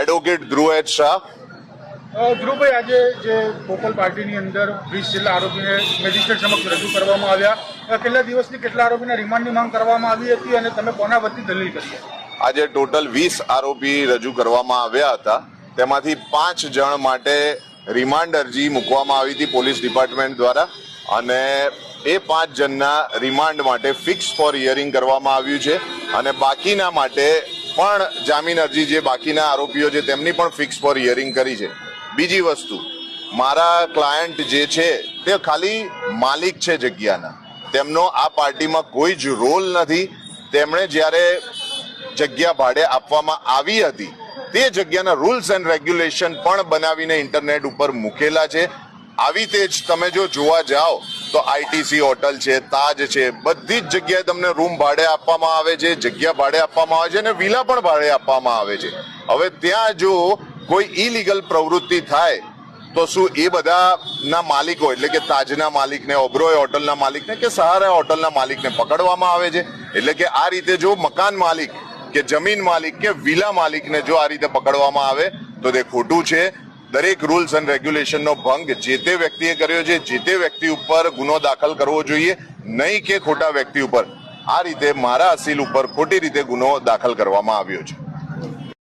Advocate Dhruv H Shah Dhruvbhai આજે જે પોપલ પાર્ટીની અંદર વીસ જેટલા આરોપીને મેજિસ્ટ્રેટ સમક્ષ રજૂ કરવામાં આવ્યા કેટલા દિવસની કેટલા આરોપીને રિમાન્ડની માંગ કરવામાં આવી હતી અને તમે કોના વતી દલીલ કરી આજે ટોટલ વીસ આરોપી રજૂ કરવામાં આવ્યા હતા. તેમાંથી પાંચ જણ માટે રિમાન્ડ અરજી મૂકવામાં આવી હતી પોલીસ ડિપાર્ટમેન્ટ દ્વારા. અને એ પાંચ જણના રિમાન્ડ માટે ફિક્સ ફોર હિયરિંગ કરવામાં આવ્યું છે. અને બાકીના માટે પણ જામીન અરજી જે બાકીના આરોપીઓ છે, તેમની પણ ફિક્સ ફોર હિયરિંગ કરી છે. બીજી વસ્તુ, મારા ક્લાયન્ટ જે છે, તે ખાલી માલિક છે જગ્યાના. તેમનો આ પાર્ટીમાં કોઈ જ રોલ નથી. તેમણે જ્યારે જગ્યા ભાડે આપવામાં આવી હતી, તે જગ્યાના રૂલ્સ એન્ડ રેગ્યુલેશન પણ બનાવીને ઇન્ટરનેટ ઉપર મૂકેલા છે. આવી તે જ તમે જો જોવા જાઓ તો આઈટીસી હોટલ છે, તાજ છે, બધી જ જગ્યાએ તમને રૂમ ભાડે આપવામાં આવે છે, જગ્યા ભાડે આપવામાં આવે છે અને વિલા પણ ભાડે આપવામાં આવે છે. હવે ત્યાં જો કોઈ ઇલીગલ પ્રવૃત્તિ થાય, તો શું એ બધા ના માલિકો, એટલે કે તાજના માલિકને ઓબ્રોય હોટલના માલિકને કે સહારા હોટલના માલિકને પકડવામાં આવે છે? એટલે કે આ રીતે જો મકાન માલિક કે જમીન માલિક કે વિલા માલિકને જો આ રીતે પકડવામાં આવે, તો તે ખોટું છે. દરેક રૂલ્સ એન્ડ રેગ્યુલેશનનો ભંગ જે તે વ્યક્તિએ કર્યો છે, જે તે વ્યક્તિ ઉપર ગુનો દાખલ કરવો જોઈએ, નહીં કે ખોટા વ્યક્તિ ઉપર. આ રીતે મારા અસીલ ઉપર ખોટી રીતે ગુનો દાખલ કરવામાં આવ્યો છે.